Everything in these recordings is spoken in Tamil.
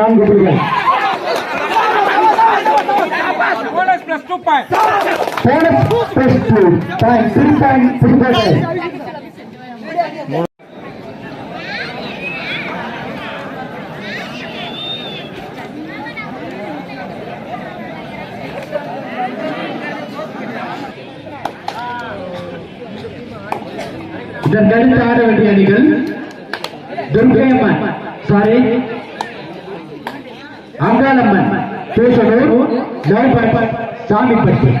நான்கு புள்ளிகள் Bonus plus two points. Bonus plus two point three point Pudukkottai இதற்கடுத்து ஆட வேண்டிய அணிகள் துர்கையம்மன் சாரி அங்காளம்மன் பேசலூர் லவ்பட் சாமிப்பட்டி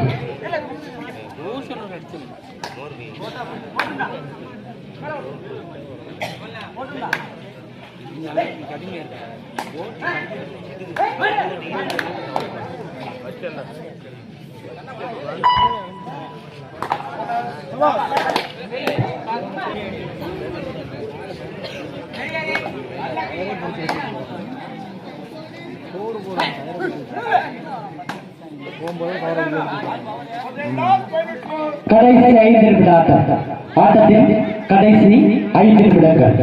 கடைசி ஐந்து நிமிட ஆட்டம் ஆட்டத்தின் கடைசி ஐந்து நிமிடங்கள்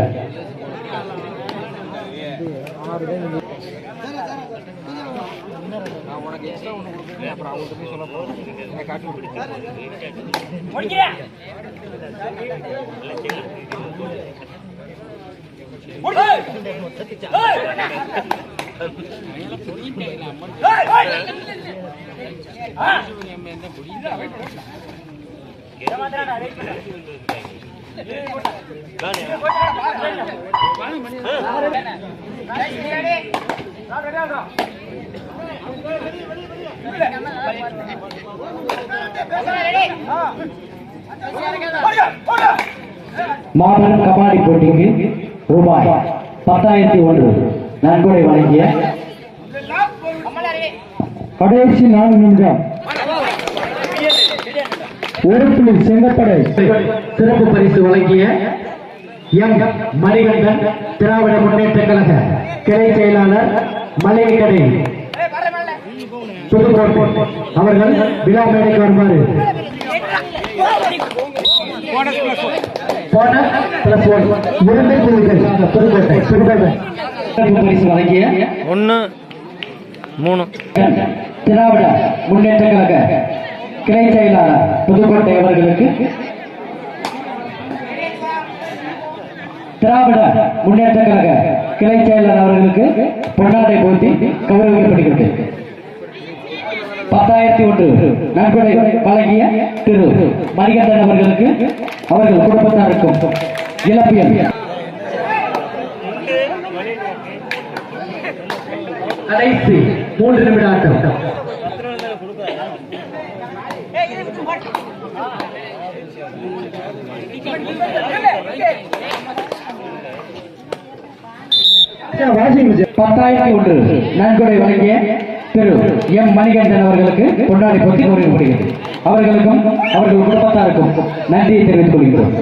மாபெரும் கபாடி போட்டிக்கு ரூபாய் பத்தாயிரத்தி ஒன்று. நன்கொடை வழங்கிய கடைசி நான்கு நிமிடம். ஒரு புள்ளி செங்கப்படை சிறப்பு பரிசு வழங்கிய எம். மணிகண்டன் திராவிட முன்னேற்ற கழக கிளை செயலாளர் மளிகை புதுக்கோட்டை. அவர்கள் விழா மேடைக்கு வருமாறு. Bonus bonus plus one. இரண்டு புள்ளிகள். புதுக்கோட்டை. புதுக்கோட்டை. வழங்கிய ஒன்று மூணு. திராவிட முன்னேற்ற கழக கிளை செயலாளர் புதுக்கோட்டை அவர்களுக்கு திராவிட முன்னேற்ற கழக கிளை செயலாளர் அவர்களுக்கு பொன்னாடை போட்டி கௌரவிக்கப்படுகிறது. பத்தாயிரத்தி ஒன்று நன்கொடை வழங்கிய திரு மணிகண்டன் அவர்களுக்கு அவர்கள் குடும்பத்தாருக்கும் இழப்பியல் கடைசி மூன்று நிமிட ஆட்டம் பத்தாயிரத்தி ஒன்று நன்கொடை வழங்கிய திரு எம் மணிகண்டன் அவர்களுக்கு கொண்டாடி போட்டி கூறப்படுகிறது அவர்களுக்கும் அவர்கள் குடும்பத்தாருக்கும் நன்றியை தெரிவித்துக் கொள்கிறோம்.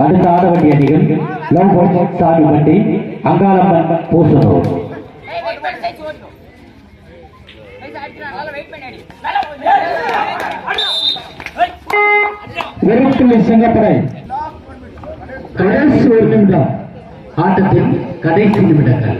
அடுத்த ஆட வேண்டிய அணிகள் லவ் போட் சாமி வண்டி அங்காளம்மன் பூசனூர் வெறுப்புள்ளி சிங்கப்படை கடைசி ஒரு நிமிடம். ஆட்டத்தின் கடைசி நிமிடங்கள்.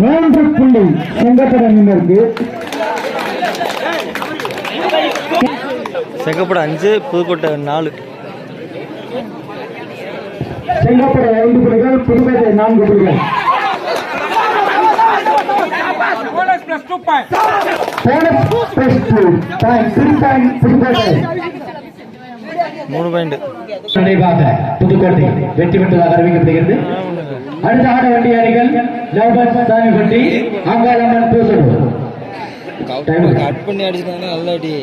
மூன்று புள்ளி செங்கப்பட அணியினருக்கு செங்கப்பட அஞ்சு புதுக்கோட்டை நாலு. செங்கப்படை ஐந்து புள்ளிகள் புதுப்பேட்டை நான்கு புள்ளிகள். புதுக்கோட்டை மூணு பாயிண்ட் நினைவாக புதுக்கோட்டை வெற்றி பெற்றதாக அறிவிக்கப்படுகிறது. அடுத்த ஆட வண்டி அணிகள் லவ்பர்ஸ் சாமிப்பட்டி அங்காளம்மன் பூசலூர். கட் பண்ணி அடிச்சுட்டாங்க நல்லா அடி.